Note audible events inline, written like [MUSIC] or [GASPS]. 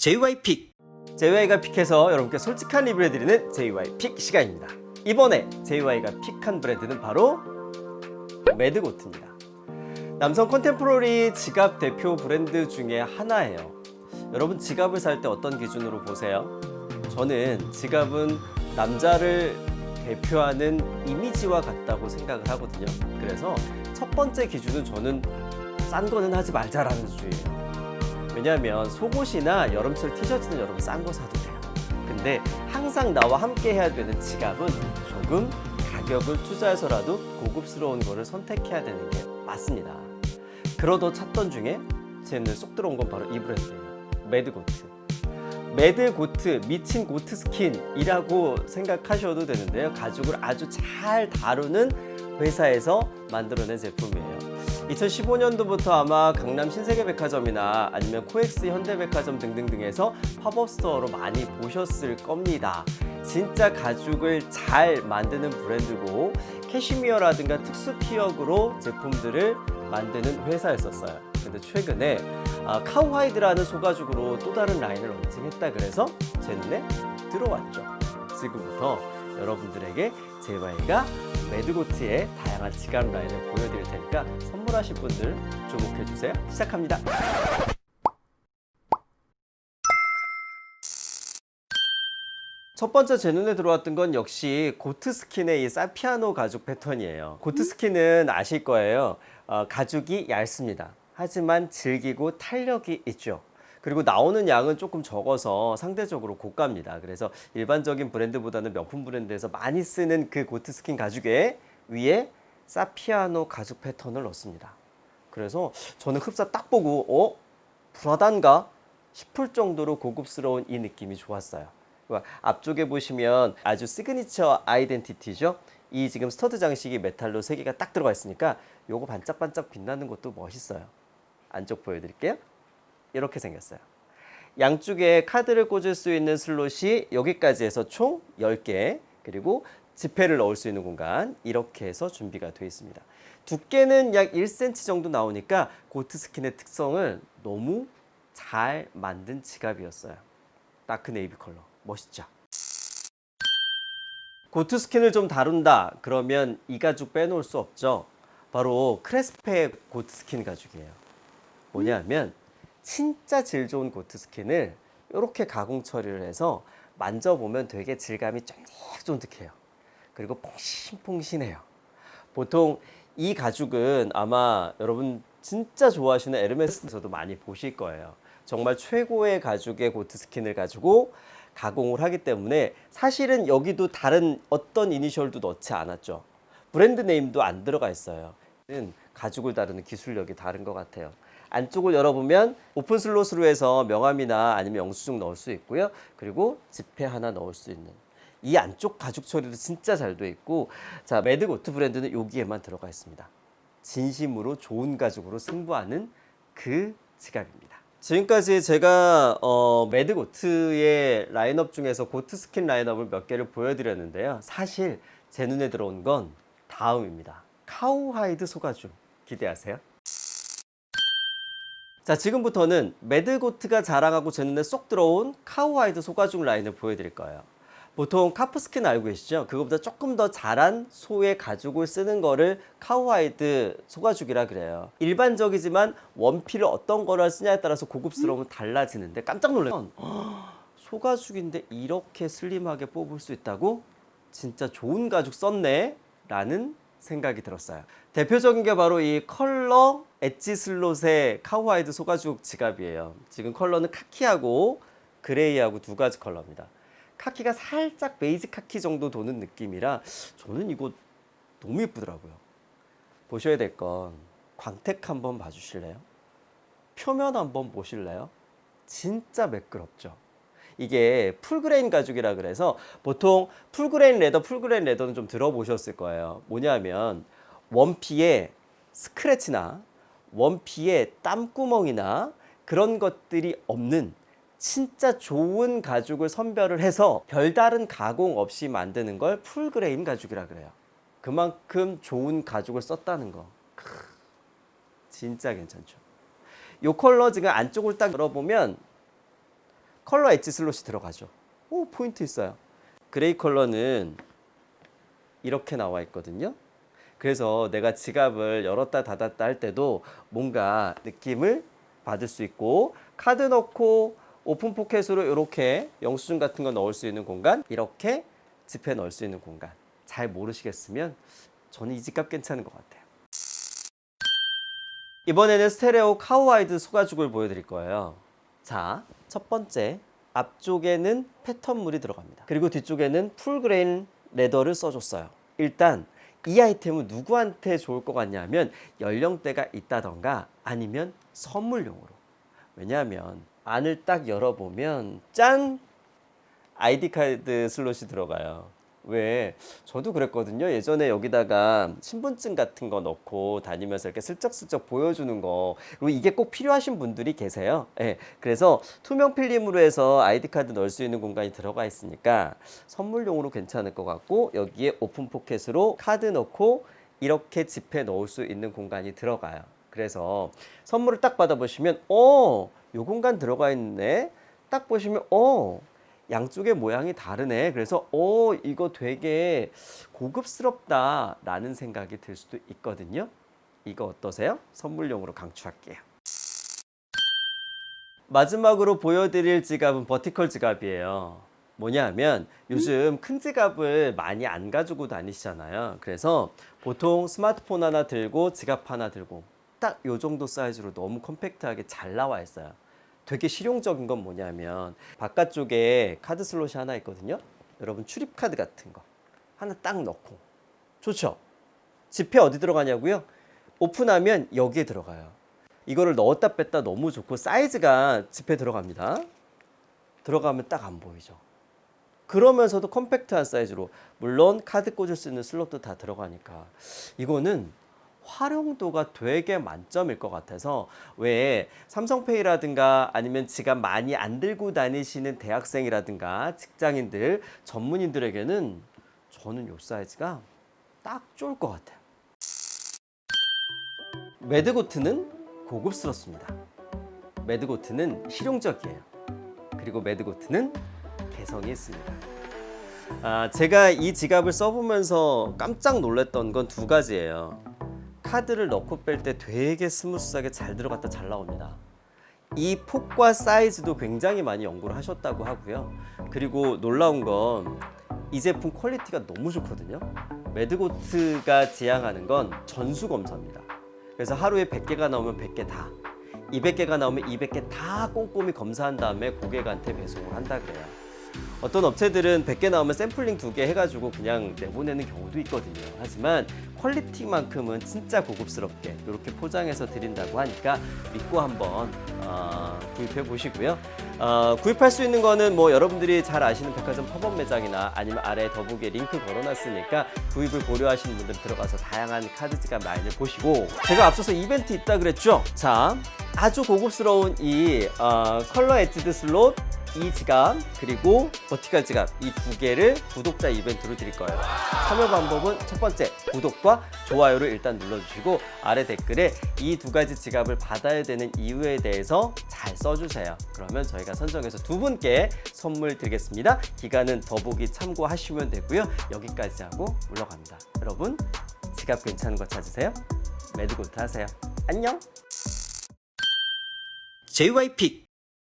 JY 픽. JY가 픽해서 여러분께 솔직한 리뷰해드리는 JY 픽 시간입니다. 이번에 JY가 픽한 브랜드는 바로 매드고트입니다. 남성 컨템포러리 지갑 대표 브랜드 중에 하나예요. 여러분 지갑을 살 때 어떤 기준으로 보세요? 저는 지갑은 남자를 대표하는 이미지와 같다고 생각을 하거든요. 그래서 첫 번째 기준은 저는 싼 거는 하지 말자라는 주의예요 왜냐하면 속옷이나 여름철 티셔츠는 여러분 싼 거 사도 돼요. 근데 항상 나와 함께 해야 되는 지갑은 조금 가격을 투자해서라도 고급스러운 거를 선택해야 되는 게 맞습니다. 그러도 찾던 중에 제 눈에 쏙 들어온 건 바로 이 브랜드예요. 매드고트. 매드 고트, 미친 고트 스킨이라고 생각하셔도 되는데요. 가죽을 아주 잘 다루는 회사에서 만들어낸 제품이에요. 2015년도부터 아마 강남 신세계백화점이나 아니면 코엑스 현대백화점 등등등에서 팝업 스토어로 많이 보셨을 겁니다. 진짜 가죽을 잘 만드는 브랜드고 캐시미어라든가 특수 피혁으로 제품들을 만드는 회사였었어요. 근데 최근에 아, 카우하이드라는 소가죽으로 또 다른 라인을 런칭했다 그래서 제 눈에 들어왔죠. 지금부터 여러분들에게 제바이가 매드고트의 다양한 지갑 라인을 보여드릴 테니까 선물하실 분들 주목해 주세요. 시작합니다. 첫 번째 제 눈에 들어왔던 건 역시 고트 스킨의 이 사피아노 가죽 패턴이에요. 고트 스킨은 아실 거예요. 어, 가죽이 얇습니다. 하지만 질기고 탄력이 있죠. 그리고 나오는 양은 조금 적어서 상대적으로 고가입니다. 그래서 일반적인 브랜드보다는 명품 브랜드에서 많이 쓰는 그 고트 스킨 가죽에 위에 사피아노 가죽 패턴을 넣습니다. 그래서 저는 흡사 딱 보고 어? 브라단가 싶을 정도로 고급스러운 이 느낌이 좋았어요. 그리고 앞쪽에 보시면 아주 시그니처 아이덴티티죠. 이 지금 스터드 장식이 메탈로 세 개가 딱 들어가 있으니까 요거 반짝반짝 빛나는 것도 멋있어요. 안쪽 보여드릴게요. 이렇게 생겼어요. 양쪽에 카드를 꽂을 수 있는 슬롯이 여기까지 해서 총 10개 그리고 지폐를 넣을 수 있는 공간 이렇게 해서 준비가 되어 있습니다. 두께는 약 1cm 정도 나오니까 고트 스킨의 특성을 너무 잘 만든 지갑이었어요. 다크 네이비 컬러 멋있죠? 고트 스킨을 좀 다룬다 그러면 이 가죽 빼놓을 수 없죠. 바로 크레스페 고트 스킨 가죽이에요. 뭐냐면 진짜 질 좋은 고트 스킨을 이렇게 가공 처리를 해서 만져보면 되게 질감이 쫀득쫀득해요. 그리고 퐁신퐁신해요. 보통 이 가죽은 아마 여러분 진짜 좋아하시는 에르메스에서도 많이 보실 거예요. 정말 최고의 가죽의 고트 스킨을 가지고 가공을 하기 때문에 사실은 여기도 다른 어떤 이니셜도 넣지 않았죠. 브랜드 네임도 안 들어가 있어요. 는 가죽을 다루는 기술력이 다른 것 같아요. 안쪽을 열어보면 오픈 슬롯으로 해서 명함이나 아니면 영수증 넣을 수 있고요. 그리고 지폐 하나 넣을 수 있는 이 안쪽 가죽 처리도 진짜 잘 돼 있고 자 매드고트 브랜드는 여기에만 들어가 있습니다. 진심으로 좋은 가죽으로 승부하는 그 지갑입니다. 지금까지 제가 어, 매드고트의 라인업 중에서 고트 스킨 라인업을 몇 개를 보여드렸는데요. 사실 제 눈에 들어온 건 다음입니다. 카우하이드 소가죽 기대하세요. 자 지금부터는 매드고트가 자랑하고 제 눈에 쏙 들어온 카우하이드 소가죽 라인을 보여드릴 거예요. 보통 카프스킨 알고 계시죠? 그거보다 조금 더 자란 소의 가죽을 쓰는 거를 카우하이드 소가죽이라 그래요. 일반적이지만 원피를 어떤 거를 쓰냐에 따라서 고급스러움은 달라지는데 깜짝 놀라면 [GASPS] 소가죽인데 이렇게 슬림하게 뽑을 수 있다고? 진짜 좋은 가죽 썼네 라는 생각이 들었어요. 대표적인 게 바로 이 컬러 엣지 슬롯의 카우하이드 소가죽 지갑이에요. 지금 컬러는 카키하고 그레이하고 두 가지 컬러입니다. 카키가 살짝 베이지 카키 정도 도는 느낌이라 저는 이거 너무 예쁘더라고요. 보셔야 될 건 광택 한번 봐주실래요? 표면 한번 보실래요? 진짜 매끄럽죠. 이게 풀그레인 가죽이라 그래서 보통 풀그레인 레더, 풀그레인 레더는 좀 들어보셨을 거예요. 뭐냐면 원피에 스크래치나 원피에 땀구멍이나 그런 것들이 없는 진짜 좋은 가죽을 선별을 해서 별다른 가공 없이 만드는 걸 풀그레인 가죽이라 그래요. 그만큼 좋은 가죽을 썼다는 거. 크, 진짜 괜찮죠. 요 컬러 지금 안쪽을 딱 열어보면 컬러 엣지 슬롯이 들어가죠. 오, 포인트 있어요. 그레이 컬러는 이렇게 나와 있거든요. 그래서 내가 지갑을 열었다 닫았다 할 때도 뭔가 느낌을 받을 수 있고 카드 넣고 오픈 포켓으로 이렇게 영수증 같은 거 넣을 수 있는 공간 이렇게 지폐 넣을 수 있는 공간 잘 모르시겠으면 저는 이 지갑 괜찮은 것 같아요. 이번에는 스테레오 카우아이드 소가죽을 보여드릴 거예요. 자, 첫 번째 앞쪽에는 패턴물이 들어갑니다. 그리고 뒤쪽에는 풀그레인 레더를 써줬어요. 일단 이 아이템은 누구한테 좋을 것 같냐면 연령대가 있다던가 아니면 선물용으로. 왜냐하면 안을 딱 열어보면 짠 아이디 카드 슬롯이 들어가요. 왜? 저도 그랬거든요. 예전에 여기다가 신분증 같은 거 넣고 다니면서 이렇게 슬쩍슬쩍 보여주는 거. 그리고 이게 꼭 필요하신 분들이 계세요. 예. 그래서 투명 필름으로 해서 아이디 카드 넣을 수 있는 공간이 들어가 있으니까 선물용으로 괜찮을 것 같고 여기에 오픈 포켓으로 카드 넣고 이렇게 지폐 넣을 수 있는 공간이 들어가요. 그래서 선물을 딱 받아보시면 어, 요 공간 들어가 있네. 딱 보시면 어, 양쪽의 모양이 다르네. 그래서 어 이거 되게 고급스럽다라는 생각이 들 수도 있거든요. 이거 어떠세요? 선물용으로 강추할게요. 마지막으로 보여드릴 지갑은 버티컬 지갑이에요. 뭐냐 하면 요즘 큰 지갑을 많이 안 가지고 다니시잖아요. 그래서 보통 스마트폰 하나 들고 지갑 하나 들고 딱 요 정도 사이즈로 너무 컴팩트하게 잘 나와 있어요. 되게 실용적인 건 뭐냐면 바깥쪽에 카드 슬롯이 하나 있거든요. 여러분 출입 카드 같은 거 하나 딱 넣고 좋죠. 지폐 어디 들어가냐고요? 오픈하면 여기에 들어가요. 이거를 넣었다 뺐다 너무 좋고 사이즈가 지폐 들어갑니다. 들어가면 딱 안 보이죠. 그러면서도 컴팩트한 사이즈로 물론 카드 꽂을 수 있는 슬롯도 다 들어가니까 이거는 활용도가 되게 만점일 것 같아서 왜 삼성페이라든가 아니면 지갑 많이 안 들고 다니시는 대학생이라든가 직장인들 전문인들에게는 저는 요 사이즈가 딱 좋을 것 같아요. 매드고트는 고급스럽습니다. 매드고트는 실용적이에요. 그리고 매드고트는 개성이 있습니다. 아, 제가 이 지갑을 써보면서 깜짝 놀랐던 건 두 가지예요. 카드를 넣고 뺄 때 되게 스무스하게 잘 들어갔다 잘 나옵니다. 이 폭과 사이즈도 굉장히 많이 연구를 하셨다고 하고요. 그리고 놀라운 건 이 제품 퀄리티가 너무 좋거든요. 매드고트가 지향하는 건 전수 검사입니다. 그래서 하루에 100개가 나오면 100개 다, 200개가 나오면 200개 다 꼼꼼히 검사한 다음에 고객한테 배송을 한다 그래요. 어떤 업체들은 100개 나오면 샘플링 두개 해가지고 그냥 내보내는 경우도 있거든요. 하지만 퀄리티만큼은 진짜 고급스럽게 이렇게 포장해서 드린다고 하니까 믿고 한번 어, 구입해 보시고요. 어, 구입할 수 있는 거는 뭐 여러분들이 잘 아시는 백화점 팝업 매장이나 아니면 아래 더보기에 링크 걸어놨으니까 구입을 고려하시는 분들 들어가서 다양한 카드 지갑 라인을 보시고 제가 앞서서 이벤트 있다 그랬죠? 자, 아주 고급스러운 이 어, 컬러 엣지드 슬롯 이 지갑 그리고 버티컬 지갑 이 두 개를 구독자 이벤트로 드릴 거예요. 참여 방법은 첫 번째 구독과 좋아요를 일단 눌러주시고 아래 댓글에 이 두 가지 지갑을 받아야 되는 이유에 대해서 잘 써주세요. 그러면 저희가 선정해서 두 분께 선물 드리겠습니다. 기간은 더보기 참고하시면 되고요. 여기까지 하고 물러갑니다. 여러분 지갑 괜찮은 거 찾으세요. 매드고트 하세요. 안녕. JY픽